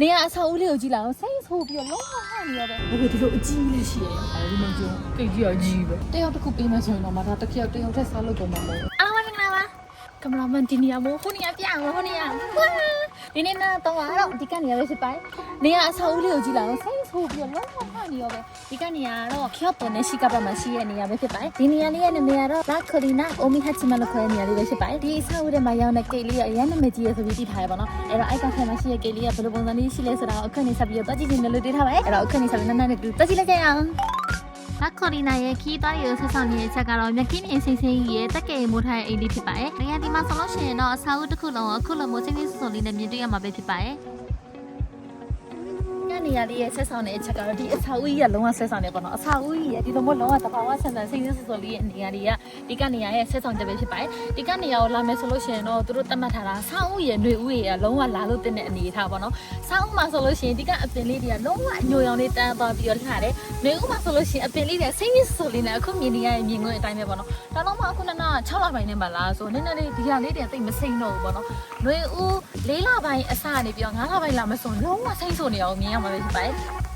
နေရအဆောက်အဦလေးကိုကြည့်လာအောင်စိတ်ဆိုးပြီးတော့လုံးဝဟန်နေရပဲဘယ်ဒီလိုအကြီးလေးရှိရဲ့အဲဒီမှာကျုံကိတ်ကြီးအကြီးပဲတယောက်တစ်ခုပေးမှဆိုရင်တော့မဒါတစ်ယောက်တစ်ယောက်ထက်စားလို့ကုန်မှာမဟုတ်ဘူးအားမင်္ဂလာပါကမလာမန်တီနီယာမို့ခုနေရပြအောင်ခုနေရဝါ ဒီနေ့နာတော့တော့ဒီကနေရပဲဖြစ်ပါတယ်နေရအဆောက်အဦလေးကိုကြည့်လာအောင်စိတ်ဆိုးပြီးတော့လုံးဝဟန်နေရပဲဒီကနေရတော့ခေတ်ပေါ်နဲ့ရှိကပ်မှာရှိရဲ့နေရာပဲဖြစ်ပါတယ်ဒီနေရာလေးရဲ့နာမည်ကတော့လာခရီနာအိုမီဟတ်ချီမလို့ခေါ်တဲ့နေရာလေးပဲဖြစ်ပါတယ်ဒီအဆောက်အဦထဲမှာရောက်တဲ့ကိတ်လေးကအရင်နာမည်ကြီးရဆိုပြီးတည်ထားရပါတော့အဲ့တော့အိုက်ကထဲမှာရှိတဲ့ကိတ်လေးကဘယ်လိုပုံစံလေးရှိလဲဆိုတာကိုအခက်နေဆက်ပြီးတော့ကြည့်နေလို့တွေ့ထားပါတယ်အဲ့တော့အခက်နေဆက်ပြီးနန်းနန်းနဲ့တူတက်ကြည့်လိုက်ကြရအောင် လက်ခေါ်ဒီနာရဲ့ခီးသားရီကိုဆက်ဆောင်နေတဲ့ချက်ကတော့မြက်ခင်းနေစိမ့်စိမ့်ကြီးရဲ့တက်ကယ်မိုးထားတဲ့အိမ်လေးဖြစ်ပါတယ်။နေရာဒီမှာဆိုလို့ရှိရင်တော့အစာအုပ်တစ်ခုလုံးကိုအခုလိုမျိုးစိမ့်စိမ့်စုံစုံလေးနဲ့မြင်တွေ့ရမှာပဲဖြစ်ပါတယ်။ည နေရလေးရဲ့ဆက်ဆောင်တဲ့အချက်ကတော့ဒီအစာဦးကြီးကလုံးဝဆက်ဆောင်နေပေါ့နော်အစာဦးကြီးရဲ့ဒီလိုမျိုးလုံးဝတဘာဝဆန်ဆန်စိတ်ဆင်းဆူဆူလေးရဲ့နေရာလေးကဒီကနေရာရဲ့ဆက်ဆောင်ချက်ပဲဖြစ်ပါတယ်ဒီကနေရာကိုလာမယ်ဆိုလို့ရှိရင်တော့သူတို့သတ်မှတ်ထားတာဆောင်းဦးရဲ့နှွေဦးရဲ့လုံးဝလာလို့တင်တဲ့အနေအထားပေါ့နော်ဆောင်းဦးမှာဆိုလို့ရှိရင်ဒီကအပင်လေးတွေကလုံးဝအညိုရောင်လေးတန်းသွားပြီးတော့လှတယ်နှွေဦးမှာဆိုလို့ရှိရင်အပင်လေးတွေစိတ်ဆင်းဆူဆူလေးနဲ့အခုမြင်နေရတဲ့မြင်ကွင်းအတိုင်းပဲပေါ့နော်ဒါတော့မှအခုနက6လပိုင်းနဲ့ပါလားဆိုနည်းနည်းလေးဒီကလေးတွေတိတ်မစိမ့်တော့ဘူးပေါ့နော်နှွေဦး၄လပိုင်းအစနေပြီးတော့9လပိုင်းလာမစုံလုံးဝစိမ့်ဆူနေအောင်မြင်ရမှာပဲဖြစ်ပါတယ်။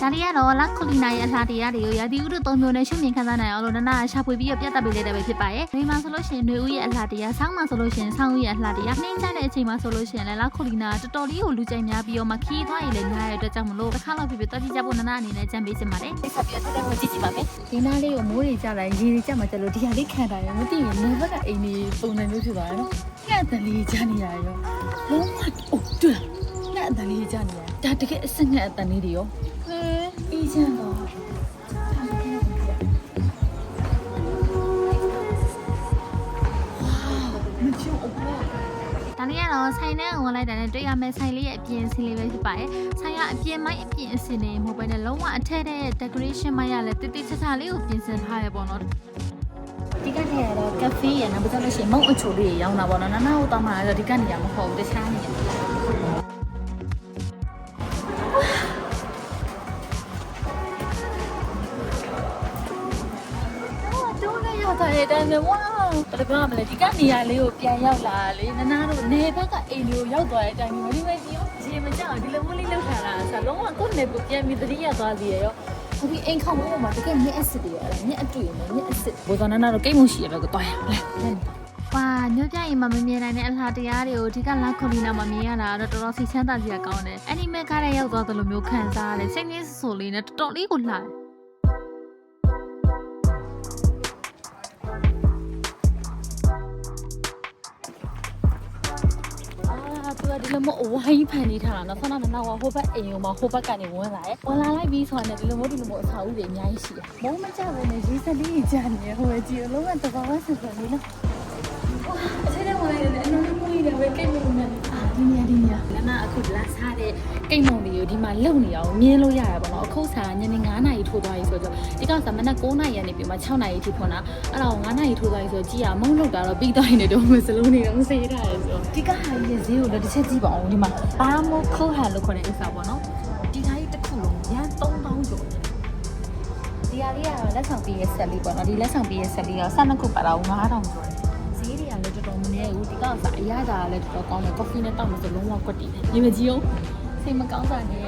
ဒါရီကတော့လက်ခလီနာရဲ့အလှတရားတွေကိုရာသီဥတုသုံးမျိုးနဲ့ရှုမြင်ခံစားနိုင်အောင်လို့နနာရှာဖွေပြီးတော့ပြတ်တက်ပေးလိုက်တဲ့ပဲဖြစ်ပါရဲ့။ဒီမှာဆိုလို့ရှိရင်ຫນွေဦးရဲ့အလှတရားဆောင်းမှာဆိုလို့ရှိရင်ဆောင်းဦးရဲ့အလှတရားနှိမ့်ချတဲ့အချိန်မှာဆိုလို့ရှိရင်လည်းလက်ခလီနာတော်တော်လေးကိုလူကြိုက်များပြီးတော့မှခီးသွားရင်လည်းများတဲ့အတွက်ကြောင့်မလို့တစ်ခါတော့ပြပြတက်ကြည့်ကြဖို့နနာအနေနဲ့ကြံပေးချင်ပါတယ်။ဆက်ပြီးတော့တက်ကြည့်ကြည့်ပါမယ်။ဒီနားလေးကိုမိုးတွေကြလာရင်ရေတွေကြမှာကြလို့ဒီဟာလေးခံတာရမသိရင်နေဘက်ကအိမ်ကြီးပုံစံမျိုးဖြစ်သွားတယ်နော်။ညက်တလေးကြနေရရော။လုံးဝအိုးတူ ညက်တလေးကြနေရ။ဒါတကယ်အစငှက်အတန်လေးတွေရော။ဟဲအေးချမ်းတော့ဒါလေးကတော့ဆိုင်ထဲဝင်လိုက်တဲ့တွေ့ရမယ့်ဆိုင်လေးရဲ့အပြင်အစင်းလေးပဲဖြစ်ပါတယ်။ဆိုင်ကအပြင်မိုက်အပြင်အစင်းနေမဟုတ်ဘဲနဲ့လုံးဝအထက်တဲ့ decoration မိုက်ရလဲတိတိကျကျလေးကိုပြင်ဆင်ထားရပေါ့နော်။ဒီကနေ့ကတော့ကဖေးရနောက်ပြီးတော့လို့ရှိရင်မုံအချိုလေးရောင်းတာပေါ့နော်။နာနာကိုတောင်းမှတော့ဒီကနေရမဟုတ်ဘူးတခြားနေရ။ နေရောက်တဲ့တန်းဝါဘယ်လိုပြောမလဲဒီကနေရာလေးကိုပြန်ရောက်လာလေနနာတို့နေဘက်ကအိမ်လေးကိုရောက်သွားတဲ့အတိုင်းမျိုးဒီမဲ့ကြီးရောရေမကြောက်ဒီလိုမျိုးလေးလောက်ထားတာဆိုလုံးဝကိုယ်နေကိုပြန်ပြီးသတိရသွားစီရရောအခုအိမ်ခေါင်းပေါ်မှာတကယ်မြက်အစ်စ်တွေရမြက်အတွေ့နဲ့မြက်အစ်စ်ဘောဇာနနာတို့ကိတ်မှုရှိရပဲကိုတွားရလဲဝါညွှန်ပြရင်မမမြင်နိုင်တဲ့အလားတရားတွေကိုဒီကလာခွန်လီနာမှာမြင်ရတာတော့တော်တော်စိတ်ချမ်းသာစရာကောင်းတယ်။အနီမဲကားတဲ့ရောက်သွားသလိုမျိုးခံစားရတယ်။စိတ်ငင်းဆိုလေးနဲ့တော်တော်လေးကိုလှတယ်။ ကဒီလိုမျိုးအဝိုင်းဖန်နေထားတာနော်ဆန္ဒနနာကဟိုဘက်အိမ်ကိုမှဟိုဘက်ကနေဝင်လာတယ်ဝင်လာလိုက်ပြီးဆိုတော့ဒီလိုမျိုးဒီလိုမျိုးအဆောက်အဦတွေအများကြီးရှိတယ်မိုးမကြဘူးနဲ့ရေးစလေးကြာနေဟိုကြည့်လုံးဝတဘာဝဆက်ဆက်လေးနော်ဝါအချိန်နဲ့ဝင်လိုက်တယ်အနော်မွေးတယ်ဝဲကိတ်မုံနဲ့အာ ဒီနေရာဒီနေရာလမအခုလာစားတဲ့ကိတ်မုံတွေကိုဒီမှာလုံနေအောင်မြင်လို့ရရပါတော့အခုစာညနေ9နာရီထိုးသွားပြီဆိုတော့ဒီကစားမနက်9နာရီကနေပြီးမှ6နာရီထိဖွင့်တာအဲ့တော့9နာရီထိုးသွားပြီဆိုတော့ကြည်ရမုံလောက်တာတော့ပြီးသွားရင်တော့မစလုံးနေတော့ဆေးထားရဆိုတော့ဒီကဟာရဲ့ဈေးကိုလည်းတစ်ချက်ကြည့်ပါအောင်ဒီမှာဘာမို့ခိုးဟန်လို့ခေါ်တဲ့ဥစ္စာပေါ့နော်ဒီသားကြီးတစ်ခုလုံးရန်3000ကျော်တယ်ဒီဟာလေးကတော့လက်ဆောင်ပေးရဲ့ဆက်လေးပေါ့နော်ဒီလက်ဆောင်ပေးရဲ့ဆက်လေးက12ခုပါတော့9000ကျော်တယ်ဈေးတွေက လည်းတော်တော်မနည်းဘူးဒီကစားအရသာလည်းတော်တော်ကောင်းတယ်ကော်ဖီနဲ့တောက်လို့ဆိုလုံးဝကွက်တည်တယ်ညီမကြီးအောင်စိတ်မကောင်းတာနဲ့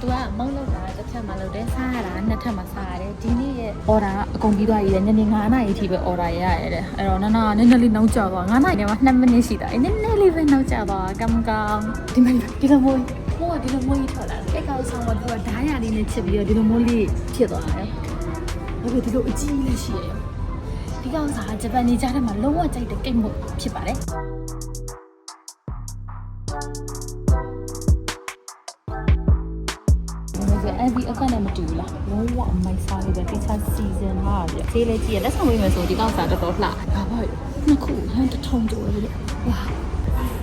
သူကမုံလောက်တာတစ်ထပ်မှလောက်တယ်စားရတာနှစ်ထပ်မှစားရတယ်ဒီနေ့ရဲ့ order ကအကုန်ပြီးသွားပြီလေညနေ9နာရီအထိပဲ order ရရတယ်တဲ့အဲ့တော့နာနာနည်းနည်းလေးနောက်ကျသွား9နာရီထဲမှာ2မိနစ်ရှိတာအဲ့နည်းနည်းလေးပဲနောက်ကျသွားကမ်ကောင်ဒီမှာဒီလိုမျိုးဟိုကဒီလိုမျိုးကြီးထွက်လာတယ်အဲ့ကောင်ဆောင်ကသူကဓာတ်ရလေးနဲ့ချစ်ပြီးတော့ဒီလိုမျိုးလေးဖြစ်သွားတယ်ဘယ်လိုဒီလိုအကြီးလေးရှိရယ် ယောက်စာဂျပန်နေကြားထဲမှာလုံးဝကြိုက်တဲ့ကိတ်မုတ်ဖြစ်ပါတယ်အဲ့ဒီအကနဲ့မတူဘူးလားလုံးဝအမိုက်စားလေးပဲတိချာစီစဉ်ဟာဗျဈေးလေးကြည့်ရလက်ဆောင်မိမယ်ဆိုဒီကောက်စာတော်တော်လှဒါပါ့နှစ်ခုဟန်တထုံကြိုးလေးဟာ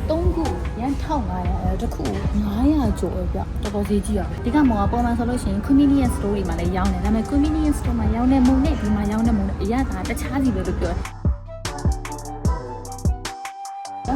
3ခုရန်1500အဲတစ်ခု900ကျော်ပဲပြတော်တော်ဈေးကြီးရပါဒီကမောင်ကပုံမှန်ဆိုလို့ရှိရင် convenience store တွေမှာလည်းရောင်းတယ်ဒါပေမဲ့ convenience store မှာရောင်းတဲ့မုံနဲ့ဒီမှာရောင်းတဲ့မုံနဲ့အရသာတခြားစီပဲလို့ပြောတယ်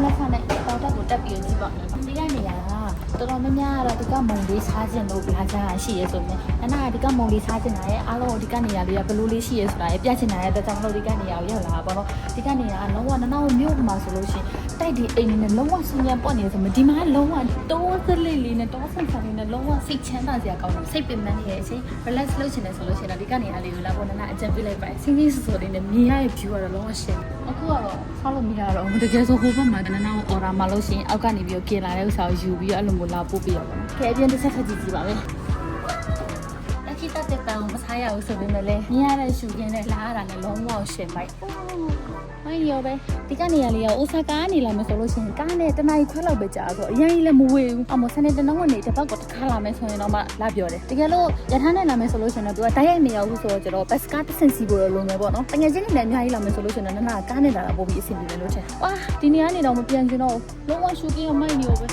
လက်ဖက်နဲ့တောက်တက်ကိုတက်ပြီးကြည့်ပါဦး။ဒီကနေရတာတော်တော်များများကတော့ဒီကမုံလေးစားခြင်းလို့ပြားကြတာရှိရဲဆိုပေမဲ့အနာကဒီကမုံလေးစားခြင်းတာရဲ့အားလုံးကိုဒီကနေရလေးကဘလို့လေးရှိရဲဆိုတာရဲ့ပြချင်တာရဲ့တကြောင်လို့ဒီကနေရကိုရောက်လာတာပေါ့နော်။ဒီကနေရကလောကနနောက်မြို့မှာဆိုလို့ရှိရင် တတိုက်ဒီအိမ်နဲ့လုံးဝဆင်းရဲပေါ့နေဆိုမဒီမှာလုံးဝတိုးစလေးလေးနဲ့တိုးဆန်ဆန်လေးနဲ့လုံးဝစိတ်ချမ်းသာစရာကောင်းတယ်စိတ်ပင်ပန်းနေတဲ့အချိန် relax လုပ်ချင်တယ်ဆိုလို့ရှိရင်တော့ဒီကနေအားလေးကိုလာပေါ်နာနာအကြံပေးလိုက်ပါစင်းစင်းစစောလေးနဲ့မြင်ရတဲ့ view ကတော့လုံးဝရှင်းအခုကတော့ဆောက်လို့မရတော့ဘူးတကယ်ဆိုဟိုဘက်မှာနာနာကို order မှာလို့ရှိရင်အောက်ကနေပြီးတော့กินလာတဲ့ဥစ္စာကိုယူပြီးတော့အဲ့လိုမျိုးလာပို့ပေးရပါမယ်ခဲအပြင်တစ်ဆက်ထပ်ကြည့်ကြည့်ပါမယ်လက်ရှိတက်တဲ့ပန်ကိုမစားရဘူးဆိုပေမဲ့လည်းမြင်ရတဲ့ရှူကင်းနဲ့လာရတာနဲ့လုံးဝရှင်းပိုက် မိုင်းရောပဲဒီကနေရလေးရောအိုဆာကာကနေလာမယ်ဆိုလို့ရှိရင်ကားနဲ့တနားရီခွဲလောက်ပဲကြာဆိုအရင်ကြီးလည်းမဝေဘူးအမစနေတနင်္ဂနွေတစ်ပတ်ကိုတစ်ခါလာမယ်ဆိုရင်တော့မှလာပြောတယ်တကယ်လို့ရထားနဲ့လာမယ်ဆိုလို့ရှိရင်တော့သူကတိုက်ရိုက်မရောက်ဘူးဆိုတော့ကျတော့ဘတ်စကားတစ်ဆင့်စီဖို့တော့လုံနေပေါ့နော်တကယ်ချင်းနဲ့အများကြီးလာမယ်ဆိုလို့ရှိရင်တော့နနာကားနဲ့လာတာပို့ပြီးအဆင်ပြေတယ်လို့ထင်ဝါဒီနေရာနေတော့မပြန်ချင်တော့လုံးဝရှူကင်းရမိုက်နေရောပဲ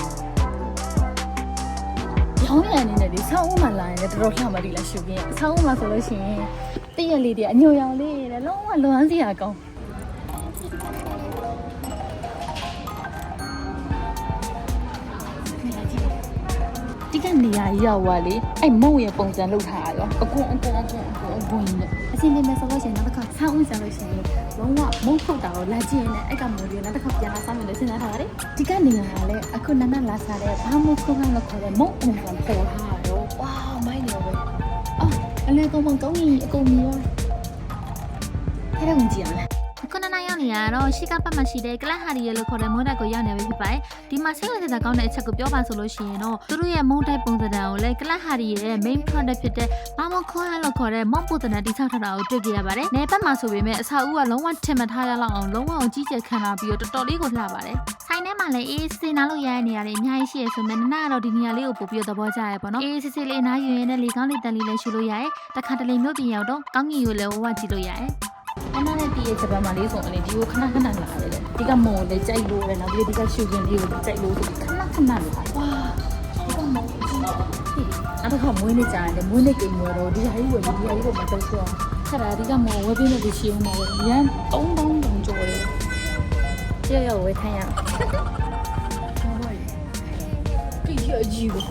ရောင်းရအနေနဲ့ဒီဆောင်းဦးမှာလာရင်လည်းတော်တော်လှမှတ်ဒီလားရှူကင်းရဆောင်းဦးမှာဆိုလို့ရှိရင်တည့်ရလေးတွေအညိုရောင်လေးတွေလည်းလုံးဝလွမ်းစရာကောင်း ဒီကနေရာကြီးရောက်သွားလေအဲ့မုံရဲ့ပုံစံလုပ်ထားတာရောအကွန်အကွန်အကွန်အကွန်အကွန်နဲ့အစင်းလေးမဲ့ဆိုလို့ရှိရင်နောက်တစ်ခါဆောင်းဦးဆန်လို့ရှိရင်လုံးဝမုံထုတ်တာကိုလာကြည့်ရင်လည်းအဲ့ကမိုးလေးနောက်တစ်ခါပြန်လာဆောင်းမယ်လို့စဉ်းစားထားပါတယ်ဒီကနေရာကလည်းအခုနနလာစားတဲ့ဘာမုံခုခံလို့ခေါ်တဲ့မုံပုံစံပေါ်ထားတာရောဝါမိုင်းနေရောပဲအော်အလဲကောင်မကောင်းကြီးအကုန်ကြီးရောအဲ့ဒါဝင်ကြည့်အောင်လားခု နနာရောက်နေရတော့ရှီကပတ်မှရှိတဲ့ကလပ်ဟာရီရဲ့လို့ခေါ်တဲ့မုန်းတိုက်ကိုရောက်နေပြီဖြစ်ပါတယ်ဒီမှာစိတ်ဝင်စားတာကောင်းတဲ့အချက်ကိုပြောပါဆိုလို့ရှိရင်တော့သူတို့ရဲ့မုန်းတိုက်ပုံစံကိုလည်းကလပ်ဟာရီရဲ့ main product ဖြစ်တဲ့ဘာမခွန်ဟန်လို့ခေါ်တဲ့မုန်းပုံစံနဲ့တိစောက်ထားတာကိုတွေ့ကြရပါတယ်နေပတ်မှာဆိုပေမဲ့အဆောက်အဦကလုံးဝထင်မထားရလောက်အောင်လုံးဝအောင်ကြီးကျယ်ခံလာပြီးတော့တော်တော်လေးကိုလှပါတယ်ဆိုင်ထဲမှာလည်းအေးစင်နာလို့ရတဲ့နေရာတွေအများကြီးရှိရဆိုမှနနာကတော့ဒီနေရာလေးကိုပို့ပြီးတော့သဘောကျရပေါ့နော်အေးစစ်စစ်လေးနားယူရင်းနဲ့လေကောင်းလေးတန်လေးလည်းရှူလို့ရတယ်တခါတလေမြို့ပြင်ရောက်တော့ကောင်းကြီးကိုလည်းဝဝကြည့်လို့ရတယ် အမနဲ့တီးရဲ့ဂျပန်မှာလေးဆိုရင်ဒီကိုခဏခဏလာတယ်လေဒီကမုံလေးကြိုက်လို့လေနောက်ပြီးဒီကရှူကင်းလေးကိုကြိုက်လို့ဆိုပြီးခဏခဏလာဝါဒီကမုံကြီးအဲ့ဒါကမွေးနေကြတယ်မွေးနေကိန်းရောဒီဟာကြီးဝယ်ဒီဟာကြီးကိုမတော့ဆိုခက်တာဒီကမုံဝယ်ပြီးနေဒီရှင်းမှာပဲရန်3000တောင်ကျော်တယ်ရရဝယ်ထိုင်ရ ကြည့်ရကြည့်ဘူး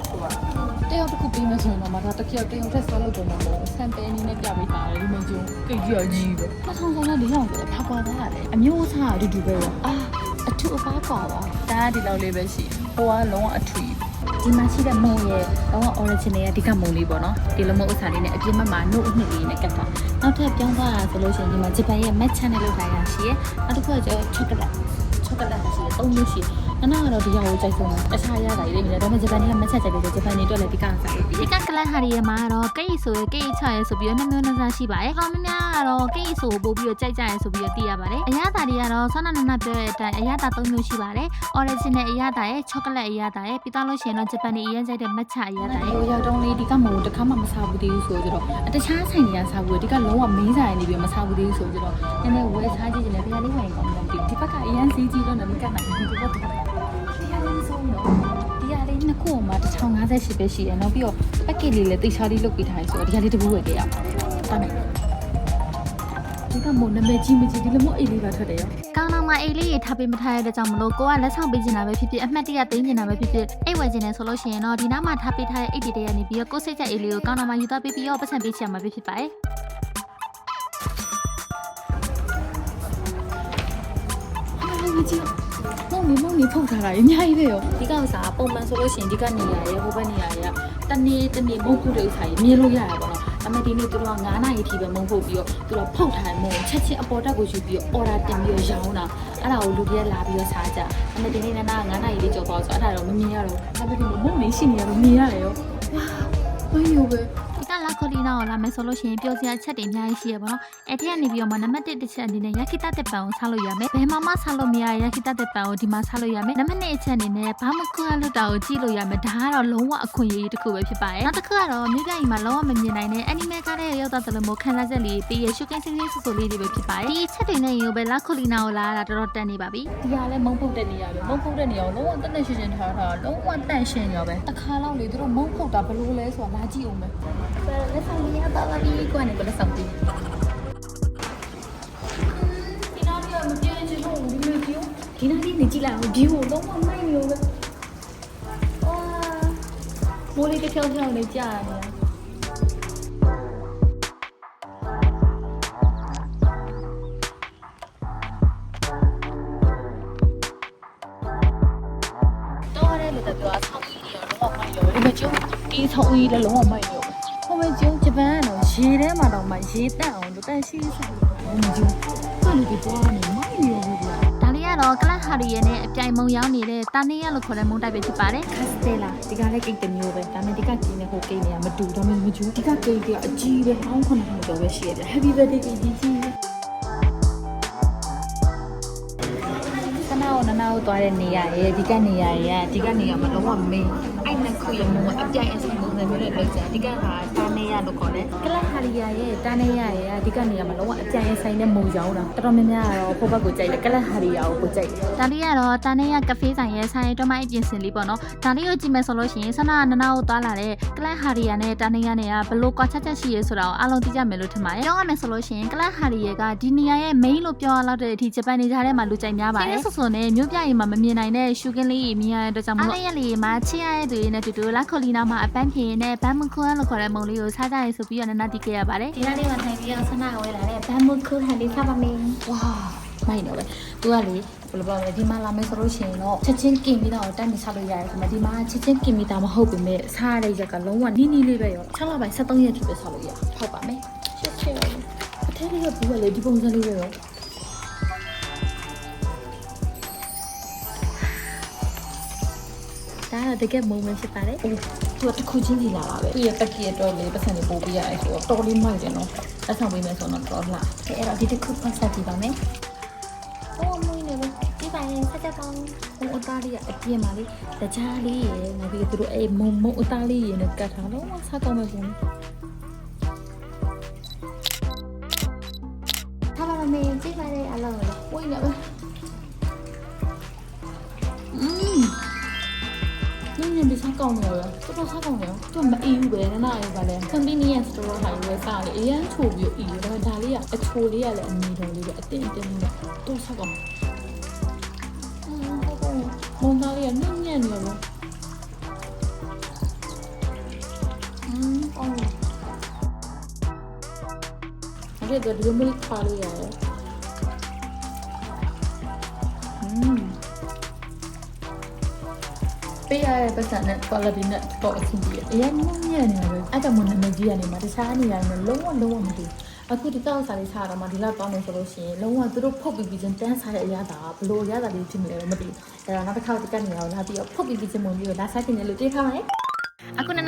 တယောက်တစ်ခုပြီးမှဆိုရင်တော့မသာတစ်ယောက်တယောက်ထက်ဆွဲလို့တော့မဟုတ်ဆမ်ပယ်အနေနဲ့ပြပေးထားတယ်ဒီမှာကျုံကြည့်ရကြည့်ပဲအဆောင်ဆောင်ကဒီလောက်ပဲဘာကွာသားရတယ်အမျိုးအစားအတူတူပဲရောအာအထူအပါကွာပါဒါကဒီလောက်လေးပဲရှိဟိုကလုံးဝအထူဒီမှာရှိတဲ့မုံရဲ့တော့ original ရဲ့ဒီကမုံလေးပေါ့နော်ဒီလိုမျိုးဥစ္စာလေးနဲ့အပြင်းမမှာ note အနှစ်လေးနဲ့ကတ်တာနောက်ထပ်ပြောင်းသွားတာဆိုလို့ရှိရင်ဒီမှာဂျပန်ရဲ့ match channel လောက်ထားရရှိရဲ့နောက်တစ်ခုကကျတော့ chocolate chocolate ရှိရဲ့သုံးမျိုးရှိ အနာကတော့ဒီရောက်ကိုကြိုက်ဆုံးတယ်အခြားရတာတွေလည်းဒါပေမဲ့ဂျပန်ကမချက်ချက်လေးဆိုဂျပန်တွေအတွက်လည်းဒီကစားလို့ပြီးဒီကကလပ်ဟာရီရဲ့မှာတော့ကိတ်ဆိုရယ်ကိတ်ချရဲဆိုပြီးတော့နှစ်မျိုးနှစ်စားရှိပါတယ်။ဟောင်းများများကတော့ကိတ်ဆိုပို့ပြီးတော့ကြိုက်ကြရဲဆိုပြီးတော့သိရပါတယ်။အရသာတွေကတော့ဆောနာနာနာပြောတဲ့အတိုင်းအရသာ၃မျိုးရှိပါတယ်။ original အရသာရဲ့ chocolate အရသာရဲ့ပြီးတော့လို့ရှိရင်တော့ဂျပန်နေအရင်ကြိုက်တဲ့ matcha အရသာရဲ့ဟိုရောက်တုံးလေးဒီကမုံတစ်ခါမှမစားဘူးသေးဘူးဆိုကြတော့တခြားဆိုင်တွေကစားဘူးဒီကလုံးဝမင်းဆိုင်နေပြီးမစားဘူးသေးဘူးဆိုကြတော့နည်းနည်းဝယ်စားကြည့်နေတယ်ဘယ်လေးဝယ်ရင်ကောင်းမလဲဒီဒီဘက်ကအရန်စီးကြီးတော့လည်းမကတ်နိုင်ဘူးဒီဘက်တရား လေးဆုံးတော့တရားလေးနှစ်ခုမှ1058ပဲရှိတယ်နောက်ပြီးတော့ပက်ကက်လေးလည်းတိတ်ချာလေးလုပ်ပေးထားရဆိုတော့တရားလေးတစ်ဘူးဝယ်ခဲ့ရအောင်တာမယ်ဒီကမုံနာမည်ကြီးမကြီးဒီလိုမျိုးအိတ်လေးပါထွက်တယ်ရောကောင်းတော့မှအိတ်လေးတွေထားပေးမထားရတဲ့ကြောင့်မလို့ကိုကလက်ဆောင်ပေးချင်တာပဲဖြစ်ဖြစ်အမှတ်တရသိမ်းချင်တာပဲဖြစ်ဖြစ်အိတ်ဝယ်ချင်တယ်ဆိုလို့ရှိရင်တော့ဒီနားမှာထားပေးထားတဲ့အိတ်တွေတည်းကနေပြီးတော့ကိုယ်စိတ်ကြိုက်အိတ်လေးကိုကောင်းတော့မှယူသွားပေးပြီးတော့ပတ်စံပေးချင်မှာပဲဖြစ်ပါတယ်ဟာ မကြီးမုံနေမုံနေဖုတ်ထားတာအများကြီးပဲရောဒီကောင်စားပုံမှန်ဆိုလို့ရှိရင်ဒီကနေရာရဲ့ဟိုဘက်နေရာရဲ့တနေ့တနေ့မုံဖုတ်တဲ့ဥစ္စာကြီးမြင်လို့ရရပါတော့အမေဒီနေ့သူတို့က9နာရီထိပဲမုံဖုတ်ပြီးတော့သူတို့ဖုတ်ထားမုံချက်ချင်းအပေါ်တက်ကိုယူပြီးတော့ order တင်ပြီးတော့ရောင်းတာအဲ့ဒါကိုလူတွေကလာပြီးတော့စားကြအမေဒီနေ့နနာ9နာရီလေးကြော်သွားဆိုအဲ့ဒါတော့မမြင်ရတော့အမေဒီနေ့မုံနေရှိနေရတော့မြင်ရတယ်ရောဝါဘာရောပဲဒီကလာ ခိုလီနာကိုလာမယ်ဆိုလို့ရှိရင်ပြောစရာအချက်တွေအများကြီးရှိရပါတော့အဲ့ထက်ကနေပြီးတော့မှနံပါတ်1တစ်ချက်အနေနဲ့ယခိတတက်ပံကိုဆားလို့ရမယ်ဘယ်မှာမှဆားလို့မရယခိတတက်ပံကိုဒီမှာဆားလို့ရမယ်နံပါတ်2အချက်အနေနဲ့ဘာမခွာလို့တာကိုကြည့်လို့ရမယ်ဒါကတော့လုံးဝအခွင့်အရေးတစ်ခုပဲဖြစ်ပါတယ်နောက်တစ်ခုကတော့မြို့ပြကြီးမှာလုံးဝမမြင်နိုင်တဲ့ animal ကားတဲ့ရောက်တဲ့လို့ခံစားချက်လေးပြီးရရှုကင်းစင်းစင်းဆူဆူလေးတွေပဲဖြစ်ပါတယ်ဒီအချက်တွေနဲ့ရင်ပဲလာခိုလီနာကိုလာတာတော်တော်တန်နေပါပြီဒီကလည်းမုံဖုတ်တဲ့နေရာပဲမုံဖုတ်တဲ့နေရာကိုလုံးဝတက်တက်ရှင်းရှင်းထားတာလုံးဝတန့်ရှင်းရောပဲတစ်ခါလောက်လေသူတို့မုံဖုတ်တာဘယ်လိုလဲဆိုတာလာကြည့်အောင်ပဲလက်ဆောင်လေးရပါပါပြီကိုကနေကိုလက်ဆောင်ပြီးဒီနားလေးကမပြည့်ချင်ဘူးဒီလိုကြည့်ဒီနားလေးနေကြည့်လိုက်အောင်ဒီကိုလုံး ရေထဲမှာတော့မှရေတက်အောင်လို့တန်ရှိဆိုလို့မကျုံသူ့လူတွေပေါ်နေမိုက်ရောဘူးဗျာဒါလေးကတော့ကလတ်ဟာရီရဲ့နဲ့အပြိုင်မုံရောင်းနေတဲ့တာနေရလို့ခေါ်တဲ့မုံတိုက်ပဲဖြစ်ပါတယ်ကစတေလာဒီကလည်းကိတ်တစ်မျိုးပဲဒါပေမဲ့ဒီကကိတ်နဲ့ဟိုကိတ်နဲ့ကမတူဒါပေမဲ့မကျူဒီကကိတ်ကအကြီးပဲအောင်းခုနကတော့ပဲရှိရတယ် Happy birthday ကိတ်ကြီးကြီးစနာကိုနနာကိုသွားတဲ့နေရာရဲ့ဒီကနေရာရဲ့ဒီကနေရာမှာလုံးဝမင်းအဲ့နှစ်ခုရဲ့မုံကအပြိုင်အစုံပုံစံမျိုးနဲ့လောက်ကြဒီကဟာတာ နေရလို့ခေါ်တယ်ကလဟာရီယာရဲ့တာနေရရဲ့ဒီကနေရာမှာလုံးဝအပြိုင်အဆိုင်နဲ့မုံရောင်းတာတော်တော်များများကတော့ဖို့ဘက်ကိုကြိုက်တယ်ကလဟာရီယာကိုကိုကြိုက်တယ်ဒါလေးကတော့တာနေရကဖေးဆိုင်ရဲ့ဆိုင်တော်မိုက်ပြင်ဆင်လေးပေါ့နော်ဒါလေးကိုကြည့်မယ်ဆိုလို့ရှိရင်ဆန္ဒနနာကိုသွားလာတဲ့ကလတ်ဟာရီယာနဲ့တာနေရနဲ့ကဘလို့ကွာချက်ချက်ရှိရဲဆိုတာကိုအားလုံးသိကြမယ်လို့ထင်ပါတယ်ပြောရမယ်ဆိုလို့ရှိရင်ကလတ်ဟာရီယာကဒီနေရာရဲ့ main လို့ပြောရလောက်တဲ့အထိဂျပန်နေသားထဲမှာလူကြိုက်များပါတယ်ဆိုဆိုနဲ့မြို့ပြရင်မှာမမြင်နိုင်တဲ့ရှူကင်းလေးကြီးမြင်ရတဲ့အတွက်ကြောင့်မလို့အားရလေးမှာချစ်ရတဲ့သူတွေနဲ့တူတူလာခိုလီနာမှာအပန်းဖြေနဲ့ဘမ်မခွန်းလို့ခေါ်တဲ့မုံလေးကိုစားကြရဲဆိုပြီးတော့နနာတီးခဲ့ရပါတယ်ဒီနေ့မှာထိုင်ပြီးတော့ဆန္ဒဝဲလာတဲ့ဘမ်မခွန်းဟန်လေးစားပါမယ်ဝါမိုက်တော့ပဲသူကလေဘယ်လိုပြောမလဲဒီမှာလာမယ်ဆိုလို့ရှိရင်တော့ချက်ချင်းကင်ပြီးတော့တက်နေစားလို့ရတယ်ဆိုမှဒီမှာချက်ချင်းကင်ပြီးတာမဟုတ်ပေမဲ့စားရတဲ့ရက်ကလုံးဝနီးနီးလေးပဲရော6လပိုင်း73ရက်ထိပဲစားလို့ရဖောက်ပါမယ်ရှစ်ချစ်အထဲလေးကဘူးကလေဒီပုံစံလေးပဲရောဒါတော့တကယ် moment ဖြစ်ပါတယ်။အိုး သူကတစ်ခုချင်းစီလာတာပဲ။သူ့ရဲ့ပက်ကီအတွက်လေးပတ်စံလေးပို့ပေးရတယ်ဆိုတော့တော်လေးမိုက်တယ်နော်။လက်ဆောင်ပေးမယ်ဆိုတော့တော်လာ။အဲအဲ့တော့ဒီတစ်ခုပတ်ဆက်ကြည့်ပါမယ်။ဟိုမွေးနေလို့ဒီပိုင်းဆက်ကြပါဦး။ဟိုအသားလေးကအပြင်းပါလေ။တကြားလေးရယ်နောက်ပြီးသူတို့အဲမုံမုံအသားလေးရယ်နဲ့ကတ်ထားတော့စားကောင်းမယ်ပုံ။ နင်းနေပြီးစားကောင်းတယ်ရောတော်တော်စားကောင်းတယ်သူကမအီးဘူးပဲနနာရောပါလဲ convenience store ဟာရွေးစားလေအရန်ချိုပြီးအီးတယ်ဒါပေမဲ့ဒါလေးကအချိုလေးကလည်းအမီတော်လေးပဲအတင်းအတင်းလေးတော့စားကောင်းอืมဟုတ်ကောမွန်သားလေးကညံ့ညံ့နေရောอืมအော်အဲ့ဒါဒီလိုမျိုးခါလေးရတယ် ပေးရတဲ့ပတ်စံနဲ့ quality နဲ့တော့အဆင်ပြေတယ်။အရင်ညံ့ညံ့နေတယ်။အဲ့ကြောင့်မို့နာမည်ကြီးကနေမှတခြားနေရာတွေနဲ့လုံးဝလုံးဝမတူဘူး။အခုဒီတောက်စားလေးစားတော့မှဒီလောက်တောင်းနေဆိုလို့ရှိရင်လုံးဝသူတို့ဖုတ်ပြီးပြီးချင်းတန်းစားတဲ့အရာတာဘလို့အရာတာလေးဖြစ်နေလဲမသိဘူး။အဲ့တော့နောက်တစ်ခါဒီကနေရာကိုလာပြီးတော့ဖုတ်ပြီးပြီးချင်းမုံပြီးတော့လာစားတင်တယ်လို့တွေးထားပါမယ်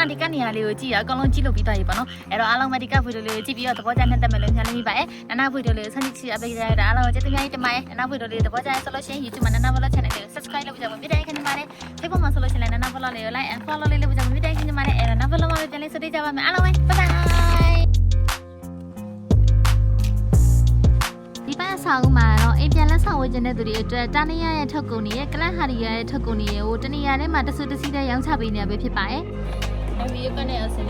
အခုနနဒီကနေရာလေးကိုကြည့်ရအကောင်လုံးကြည့်လို့ပြီးသွားပြီပေါ့နော်အဲ့တော့အားလုံးမဒီကဗီဒီယိုလေးကိုကြည့်ပြီးတော့သဘောကျနေတဲ့မယ်လို့ညာလေးမိပါရဲ့နနဗီဒီယိုလေးကိုဆက်ကြည့်အပေးကြရတာအားလုံးကျေးဇူးများကြီးတင်ပါတယ်နနဗီဒီယိုလေးသဘောကျရဆိုလို့ရှိရင် YouTube မှာနနဗလော channel လေးကို subscribe လုပ်ကြပါဦးပြည်တိုင်းခင်ပါတယ် Facebook မှာဆိုလို့ရှိရင်နနဗလောလေးကို like and follow လေးလုပ်ကြပါဦးပြည်တိုင်းခင်ပါတယ်အဲ့တော့နဗလောမှာပြန်လေးဆွေးကြပါမယ်အားလုံးပဲ bye bye ဒီပန်းဆောင်ဦးမှာတော့အိမ်ပြန်လက်ဆောင်ဝယ်ခြင်းတဲ့သူတွေအတွက်တာနီယာရဲ့ထုတ်ကုန်တွေရဲ့ကလတ်ဟာရီယာရဲ့ထုတ်ကုန်တွေရဲ့ဟိုတနေရာထဲမှာတဆူတစီတဲ့ရောင်းချပေးနေရပဲဖြစ်ပါတယ်။ အဲ့ဒီကနေအဆင်